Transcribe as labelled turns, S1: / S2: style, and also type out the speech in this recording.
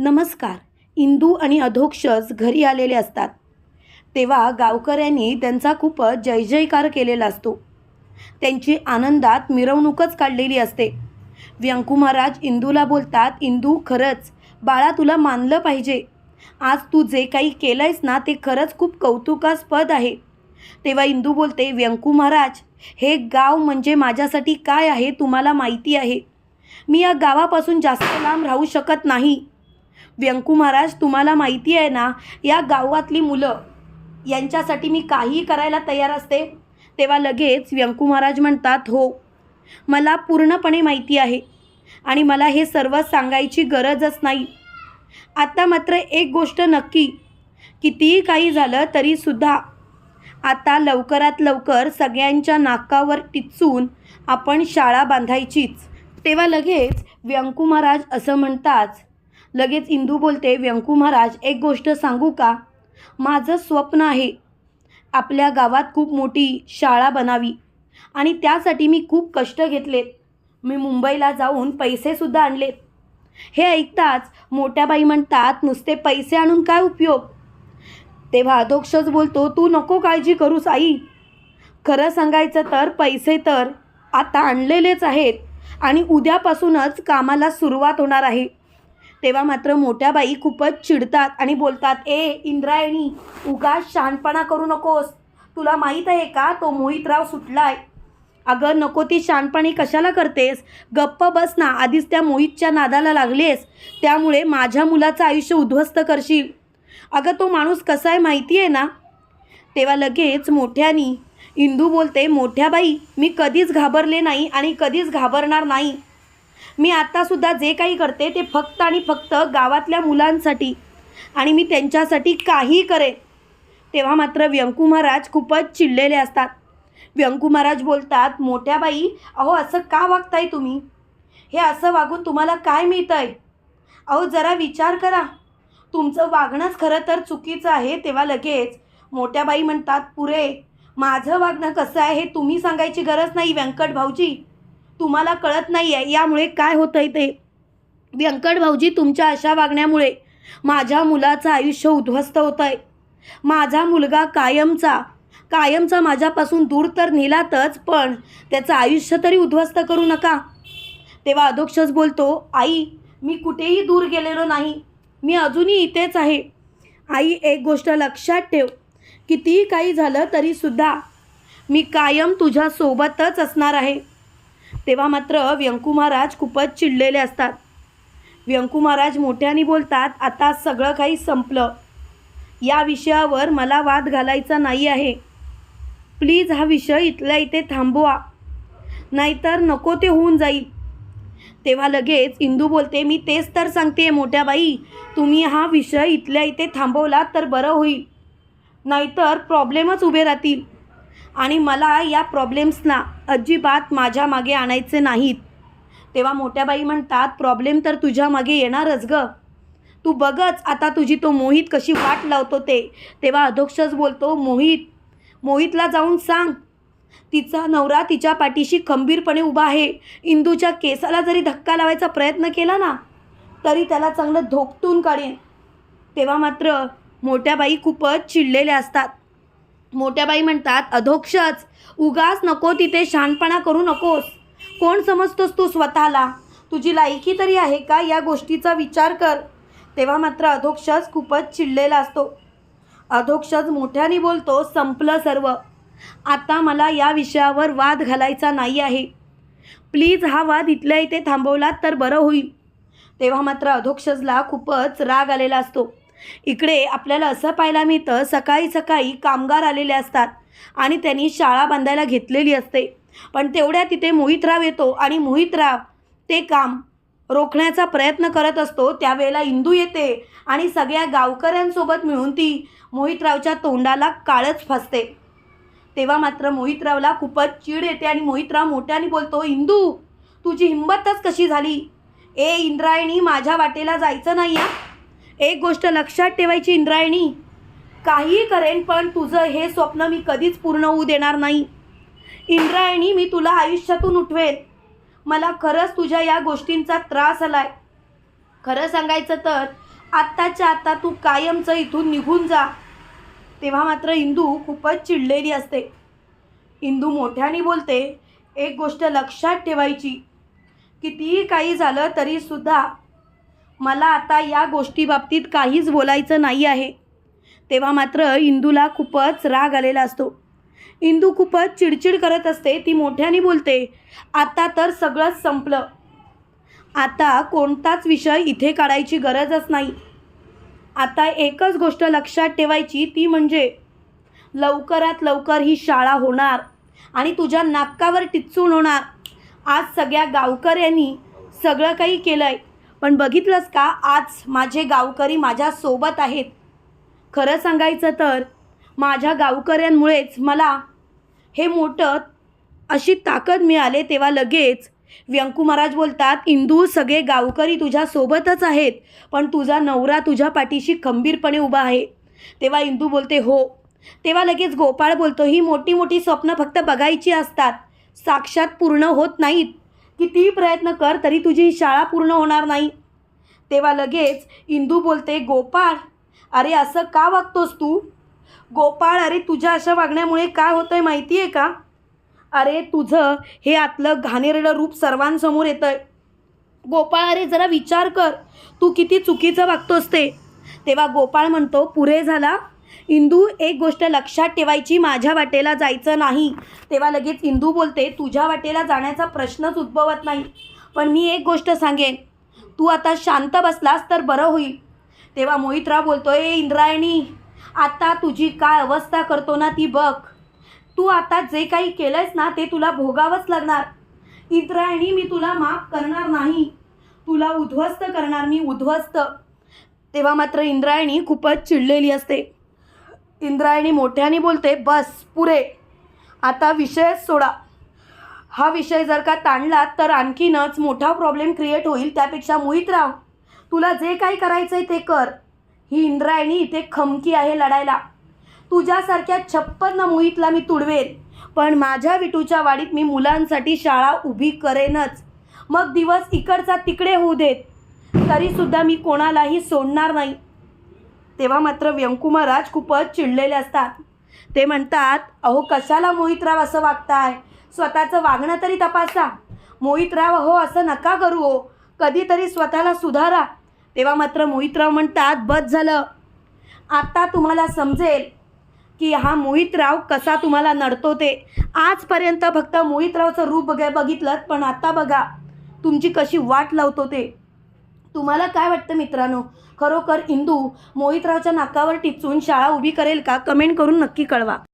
S1: नमस्कार. इंदू आणि अधोक्षज घरी आलेले असतात. तेव्हा गावकऱ्यांनी त्यांचा खूपच जय जयकार केलेला असतो. त्यांची आनंदात मिरवणूकच काढलेली असते. व्यंकू महाराज इंदूला बोलतात इंदू खरंच बाळा तुला मानलं पाहिजे. आज तू जे काही केलं आहेस ना ते खरंच खूप कौतुकास्पद आहे. तेव्हा इंदू बोलते व्यंकू महाराज हे गाव म्हणजे माझ्यासाठी काय आहे तुम्हाला माहिती आहे. मी या गावापासून जास्त लांब राहू शकत नाही. व्यंकू महाराज तुम्हाला माहिती आहे ना या गावातली मुलं यांच्यासाठी मी काहीही करायला तयार असते तेव्हा लगेच व्यंकू महाराज म्हणतात हो मला पूर्णपणे माहिती आहे आणि मला हे सर्व सांगायची गरजच नाही. आता मात्र एक गोष्ट नक्की कितीही काही झालं तरीसुद्धा आता लवकरात लवकर सगळ्यांच्या नाकावर टिचून आपण शाळा बांधायचीच. तेव्हा लगेच व्यंकू महाराज असं म्हणताच लगेच इंदू बोलते व्यंकू महाराज एक गोष्ट सांगू का? माझं स्वप्न आहे. आपल्या गावात खूप मोठी शाळा बनावी. आणि त्यासाठी मी खूप कष्ट घेतलेत. मी मुंबईला जाऊन पैसेसुद्धा आणलेत. हे ऐकताच मोठ्या बाई म्हणतात नुसते पैसे आणून काय उपयोग? तेव्हा अधोक्षच बोलतो तू नको काळजी करूस आई खरं सांगायचं तर पैसे तर आता आणलेलेच आहेत आणि उद्यापासूनच कामाला सुरुवात होणार आहे. तेव्हा मात्र मोठ्या बाई खूपच चिडतात आणि बोलतात ए इंद्रायणी उगा शहाणपणा करू नकोस. तुला माहीत आहे का तो मोहितराव सुटलाय. अगं नको ती शहाणपणी कशाला करतेस? गप्प बस ना आधीच त्या मोहितच्या नादाला लागलेस. त्यामुळे माझ्या मुलाचं आयुष्य उद्ध्वस्त करशील. अगं तो माणूस कसा आहे माहिती आहे ना? तेव्हा लगेच मोठ्यानी इंदू बोलते मोठ्या बाई मी कधीच घाबरले नाही आणि कधीच घाबरणार नाही. मी आत्तासुद्धा जे काही करते ते फक्त आणि फक्त गावातल्या मुलांसाठी आणि मी त्यांच्यासाठी काही करेन. तेव्हा मात्र व्यंकू महाराज खूपच चिडलेले असतात. व्यंकू महाराज बोलतात मोठ्या बाई अहो असं का वागताय तुम्ही? हे असं वागून तुम्हाला काय मिळतं आहे अहो जरा विचार करा. तुमचं वागणंच खरं तर चुकीचं आहे. तेव्हा लगेच मोठ्या बाई म्हणतात पुरे माझं वागणं कसं आहे हे तुम्ही सांगायची गरज नाही व्यंकट भाऊजी. तुम्हाला कळत नाही आहे यामुळे काय होतं आहे ते. व्यंकट भाऊजी तुमच्या अशा वागण्यामुळे माझ्या मुलाचं आयुष्य उद्ध्वस्त होतं आहे माझा मुलगा कायमचा कायमचा माझ्यापासून दूर तर नेलातच पण त्याचं आयुष्य तरी उद्ध्वस्त करू नका. तेव्हा अधोक्षच बोलतो आई मी कुठेही दूर गेलेलो नाही. मी अजूनही इथेच आहे. आई एक गोष्ट लक्षात ठेव. कितीही काही झालं तरीसुद्धा मी कायम तुझ्यासोबतच असणार आहे. तेव्हा मात्र व्यंकू महाराज खूपच चिडलेले असतात. व्यंकू महाराज मोठ्याने बोलतात आता सगळं काही संपलं. या विषयावर मला वाद घालायचा नाही आहे. प्लीज हा विषय इथल्या इथे थांबवा. नाहीतर नको ते होऊन जाईल. तेव्हा लगेच इंदू बोलते मी तेच तर सांगते मोठ्या बाई तुम्ही हा विषय इथल्या इथे थांबवला तर बरं होईल. नाहीतर प्रॉब्लेमच उभे राहतील. आणि मला या प्रॉब्लेम्सना अजिबात माझ्या मागे आणायचे नाहीत. तेव्हा मोठ्या बाई म्हणतात प्रॉब्लेम तर तुझ्या मागे येणारच ग. तू बघच आता तुझी तो मोहित कशी वाट लावतो ते. तेव्हा अधोक्षच बोलतो मोहित मोहितला जाऊन सांग. तिचा नवरा तिच्या पाठीशी खंबीरपणे उभा आहे. इंदूच्या केसाला जरी धक्का लावायचा प्रयत्न केला ना तरी त्याला चांगलं धोपटून काढेन. तेव्हा मात्र मोठ्या बाई खूपच चिडलेल्या असतात. मोठ्या बाई म्हणतात अधोक्षच. उगाच नको तिथे शहाणपणा करू नकोस. कोण समजतोस तू स्वतःला? तुझी लायकी तरी आहे का? या गोष्टीचा विचार कर. तेव्हा मात्र अधोक्षच खूपच चिडलेला असतो. अधोक्षज मोठ्याने बोलतो संपलं सर्व. आता मला या विषयावर वाद घालायचा नाही आहे. प्लीज हा वाद इथल्या इथे थांबवलात तर बरं होईल. तेव्हा मात्र अधोक्षजला खूपच राग आलेला असतो. इकडे आपल्याला असं पाहायला मिळतं सकाळी सकाळी कामगार आलेले असतात आणि त्यांनी शाळा बांधायला घेतलेली असते. पण तेवढ्या तिथे मोहितराव येतो आणि मोहितराव ते काम रोखण्याचा प्रयत्न करत असतो. त्यावेळेला इंदू येते आणि सगळ्या गावकऱ्यांसोबत मिळून ती मोहितरावच्या तोंडाला काळच फसते. तेव्हा मात्र मोहितरावला खूपच चीड येते आणि मोहितराव मोठ्याने बोलतो इंदू तुझी हिंमतच कशी झाली? ए इंद्रायणी माझ्या वाटेला जायचं नाही आहे एक गोष्ट लक्षात ठेवायची इंद्रायणी. काहीही करेन पण तुझं हे स्वप्न मी कधीच पूर्ण होऊ देणार नाही. इंद्रायणी मी तुला आयुष्यातून उठवेन. मला खरंच तुझ्या या गोष्टींचा त्रास आलाय. खरं सांगायचं तर आत्ताच्या आत्ता तू कायमचं इथून निघून जा. तेव्हा मात्र इंदू खूपच चिडलेली असते. इंदू मोठ्याने बोलते एक गोष्ट लक्षात ठेवायची. कितीही काही झालं तरीसुद्धा मला आता या गोष्टीबाबतीत काहीच बोलायचं नाही आहे. तेव्हा मात्र इंदूला खूपच राग आलेला असतो. इंदू खूपच चिडचिड करत असते ती मोठ्याने बोलते आता तर सगळंच संपलं. आता कोणताच विषय इथे काढायची गरजच नाही. आता एकच गोष्ट लक्षात ठेवायची ती म्हणजे लवकरात लवकर ही शाळा होणार आणि तुझ्या नाकावर टिचून होणार. आज सगळ्या गावकऱ्यांनी सगळं काही केलं आहे पण बघितलंस का आज माझे गावकरी माझ्यासोबत आहेत. खरं सांगायचं तर माझ्या गावकऱ्यांमुळेच मला हे मोठं अशी ताकद मिळाले तेव्हा लगेच. व्यंकू महाराज बोलतात इंदू सगळे गावकरी तुझ्यासोबतच आहेत पण तुझा नवरा तुझ्या पाठीशी खंबीरपणे उभा आहे. तेव्हा इंदू बोलते हो. तेव्हा लगेच गोपाळ बोलतो ही मोठी मोठी स्वप्न फक्त बघायची असतात. साक्षात पूर्ण होत नाहीत. कितीही प्रयत्न कर तरी तुझी ही शाळा पूर्ण होणार नाही. तेव्हा लगेच इंदू बोलते गोपाळ अरे असं का वागतोस तू? गोपाळ अरे तुझ्या अशा वागण्यामुळे काय होतं आहे माहिती आहे का? अरे तुझं हे आतलं घाणेरडं रूप सर्वांसमोर येतं आहे गोपाळ अरे जरा विचार कर तू किती चुकीचं वागतोस ते. तेव्हा गोपाळ म्हणतो पुरे झाला इंदू एक गोष्ट लक्षात ठेवायची माझ्या वाटेला जायचं नाही. तेव्हा लगेच इंदू बोलते तुझ्या वाटेला जाण्याचा प्रश्नच उद्भवत नाही. पण मी एक गोष्ट सांगेन. तू आता शांत बसलास तर बरं होईल. तेव्हा मोहितराव बोलतो ए इंद्रायणी आता तुझी काय अवस्था करतो ना ती बघ. तू आता जे काही केलंयस ना ते तुला भोगावंच लागणार. इंद्रायणी मी तुला माफ करणार नाही. तुला उद्ध्वस्त करणार मी उद्ध्वस्त. तेव्हा मात्र इंद्रायणी खूपच चिडलेली असते. इंद्रायणी मोठ्याने बोलते बस पुरे. आता विषयच सोडा. हा विषय जर का ताणला तर आणखीनच मोठा प्रॉब्लेम क्रिएट होईल त्यापेक्षा मोहितराव तुला जे काही करायचं आहे ते कर. ही इंद्रायणी इथे खमकी आहे लढायला. तुझ्यासारख्या छप्पन्न मोहितला मी तुडवेन पण माझ्या विटूच्या वाडीत मी मुलांसाठी शाळा उभी करेनच. मग दिवस इकडचा तिकडे होऊ देत. तरीसुद्धा मी कोणालाही सोडणार नाही. तेव्हा मात्र व्यंकू महाराज खूपच चिडलेले असतात. ते म्हणतात अहो कशाला मोहितराव असं वागताय? स्वतःचं वागणं तरी तपासा. मोहितराव हो असं नका करू हो. कधीतरी स्वतःला सुधारा. तेव्हा मात्र मोहितराव म्हणतात बस झालं. आता तुम्हाला समजेल की हा मोहितराव कसा तुम्हाला नडतो ते. आजपर्यंत फक्त मोहितरावचं रूप बघ बघितलं पण आता बघा. तुमची कशी वाट लावतो ते. तुम्हाला काय वाटतं मित्रांनो? खरोखर इंदू मोहितरावच्या नाकावर टिचून शाळा उभी करेल का? कमेंट करून नक्की कळवा.